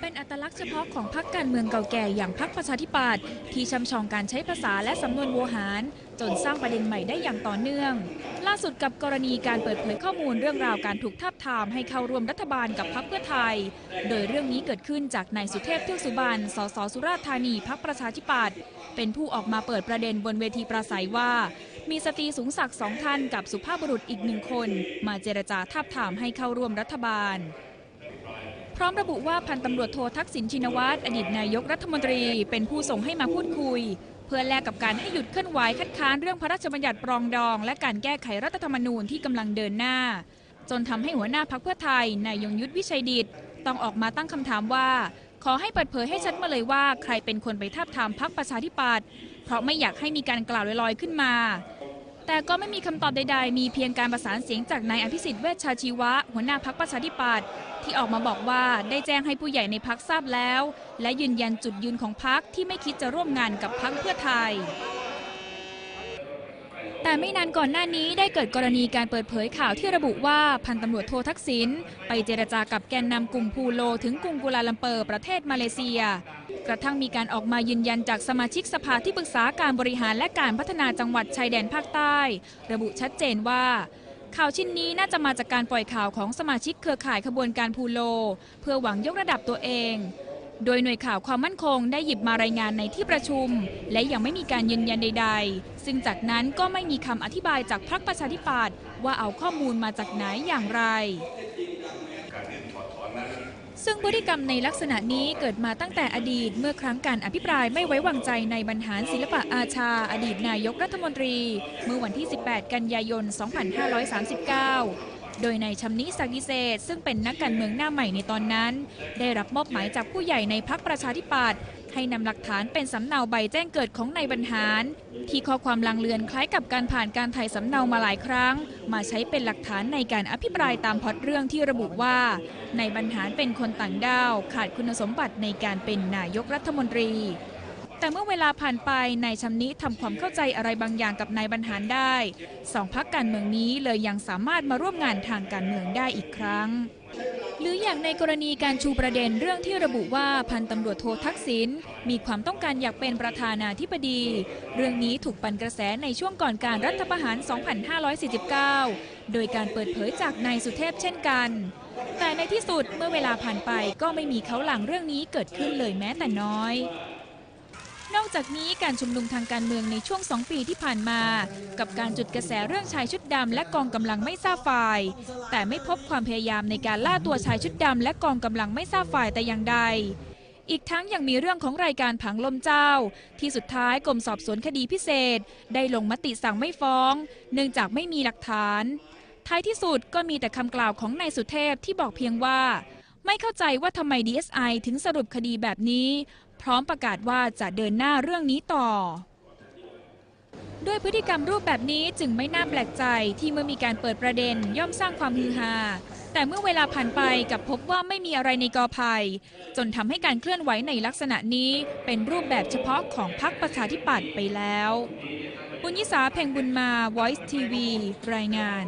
เป็นอัตลักษณ์เฉพาะของพรรคการเมืองเก่าแก่อย่างพรรคประชาธิปัตย์ที่ชำชองการใช้ภาษาและสำนวนโวหาร จนสร้างประเด็นใหม่ได้อย่างต่อเนื่อง ล่าสุดกับกรณีการเปิดเผยข้อมูลเรื่องราวการถูกทาบทามให้เข้าร่วมรัฐบาลกับพรรคเพื่อไทย โดยเรื่องนี้เกิดขึ้นจากนายสุเทพเทือกสุบรรณสสสุราษฎร์ธานีพรรคประชาธิปัตย์เป็นผู้ออกมาเปิดประเด็นบนเวทีปราศัยว่า มีสตรีสูงศักดิ์สองท่านกับสุภาพบุรุษอีกหนึ่งคน มาเจรจาทาบทามให้เข้าร่วมรัฐบาล พร้อมระบุว่าพันตำรวจโททักษิณชินวัตรอดีตนายกรัฐมนตรี เป็นผู้ส่งให้มาพูดคุย เพื่อแลกกับการให้หยุดเคลื่อนไหวคัดค้านเรื่องพระราชบัญญัติปรองดอง และการแก้ไขรัฐธรรมนูญที่กำลังเดินหน้า จนทำให้หัวหน้าพักเพื่อไทยนายยงยุทธวิชัยดิตต้องออกมาตั้งคำถามว่า ขอให้เปิดเผยให้ชัดมาเลยว่าใครเป็นคนไปทาบทามพักประชาธิปัตย์เพราะไม่อยากให้มีการกล่าวลอยๆขึ้นมาแต่ก็ไม่มีคำตอบใดๆ มีเพียงการประสานเสียงจากนายอภิสิทธิ์เวชชาชีวะ หัวหน้าพักประชาธิปัตย์ ที่ออกมาบอกว่าได้แจ้งให้ผู้ใหญ่ในพักทราบแล้ว และยืนยันจุดยืนของพักที่ไม่คิดจะร่วมงานกับพักเพื่อไทย แต่ไม่นานก่อนหน้านี้ได้เกิดกรณีการเปิดเผยข่าวที่ระบุว่าพันตำรวจโททักษิณไปเจรจากับแกนนำกลุ่มพูโล ถึงกรุงกัวลาลัมเปอร์ประเทศมาเลเซีย กระทั่งมีการออกมายืนยันจากสมาชิกสภาที่ปรึกษาการบริหารและการพัฒนาจังหวัดชายแดนภาคใต้ ระบุชัดเจนว่า ข่าวชิ้นนี้น่าจะมาจากการปล่อยข่าวของสมาชิกเครือข่ายขบวนการพูโล เพื่อหวังยกระดับตัวเอง โดยหน่วยข่าวความมั่นคงได้หยิบมารายงานในที่ประชุม และยังไม่มีการยืนยันใด ๆ ซึ่งจากนั้นก็ไม่มีคำอธิบายจากพรรคประชาธิปัตย์ว่าเอาข้อมูลมาจากไหนอย่างไร ซึ่งพฤติกรรมในลักษณะนี้เกิดมาตั้งแต่อดีตเมื่อครั้งการอภิปรายไม่ไว้วางใจในบรรหารศิลปะอาชา อดีตนายกรัฐมนตรี เมื่อวันที่ 18 กันยายน 2539 โดยในชำนิศักิเศษซึ่งเป็นนักการเมืองหน้าใหม่ในตอนนั้น ได้รับมอบหมายจากผู้ใหญ่ในพักประชาธิปัตย์ให้นำหลักฐานเป็นสำเนาใบแจ้งเกิดของนายบรรหาร ที่ข้อความลังเลือนคล้ายกับการผ่านการถ่ายสำเนามาหลายครั้ง มาใช้เป็นหลักฐานในการอภิปรายตามพอตเรื่องที่ระบุว่านายบรรหารเป็นคนต่างด้าว ขาดคุณสมบัติในการเป็นนายกรัฐมนตรี แต่เมื่อเวลาผ่านไปนายชำนิทำความเข้าใจอะไรบางอย่างกับนายบรรหารได้สองพักการเมืองนี้เลยยังสามารถมาร่วมงานทางการเมืองได้อีกครั้ง หรืออย่างในกรณีการชูประเด็นเรื่องที่ระบุว่าพันตำรวจโททักษิณมีความต้องการอยากเป็นประธานาธิบดี เรื่องนี้ถูกปั่นกระแสในช่วงก่อนการรัฐประหาร 2549 โดยการเปิดเผยจากนายสุเทพเช่นกัน แต่ในที่สุดเมื่อเวลาผ่านไปก็ไม่มีเขาหลังเรื่องนี้เกิดขึ้นเลยแม้แต่น้อย นอกจากนี้การชุมนุมทางการเมืองในช่วง 2 ปีที่ผ่านมา กับการจุดกระแสเรื่องชายชุดดำและกองกำลังไม่ทราบฝ่าย แต่ไม่พบความพยายามในการล่าตัวชายชุดดำและกองกำลังไม่ทราบฝ่ายแต่อย่างใด อีกทั้งยังมีเรื่องของรายการผังลมเจ้า ที่สุดท้ายกรมสอบสวนคดีพิเศษ ได้ลงมติสั่งไม่ฟ้อง เนื่องจากไม่มีหลักฐาน ท้ายที่สุดก็มีแต่คำกล่าวของนายสุเทพที่บอกเพียงว่า ไม่เข้าใจว่าทำไม DSI ถึงสรุปคดีแบบนี้ พร้อมประกาศว่าจะเดินหน้าเรื่องนี้ต่อ ด้วยพฤติกรรมรูปแบบนี้จึงไม่น่าแปลกใจที่เมื่อมีการเปิดประเด็นย่อมสร้างความฮือฮาแต่เมื่อเวลาผ่านไปกับพบว่าไม่มีอะไรในกอภัยจนทำให้การเคลื่อนไหวในลักษณะนี้เป็นรูปแบบเฉพาะของพรรคประชาธิปัตย์ไปแล้ว บุญยิสาเพ่งบุญมา Voice TV รายงาน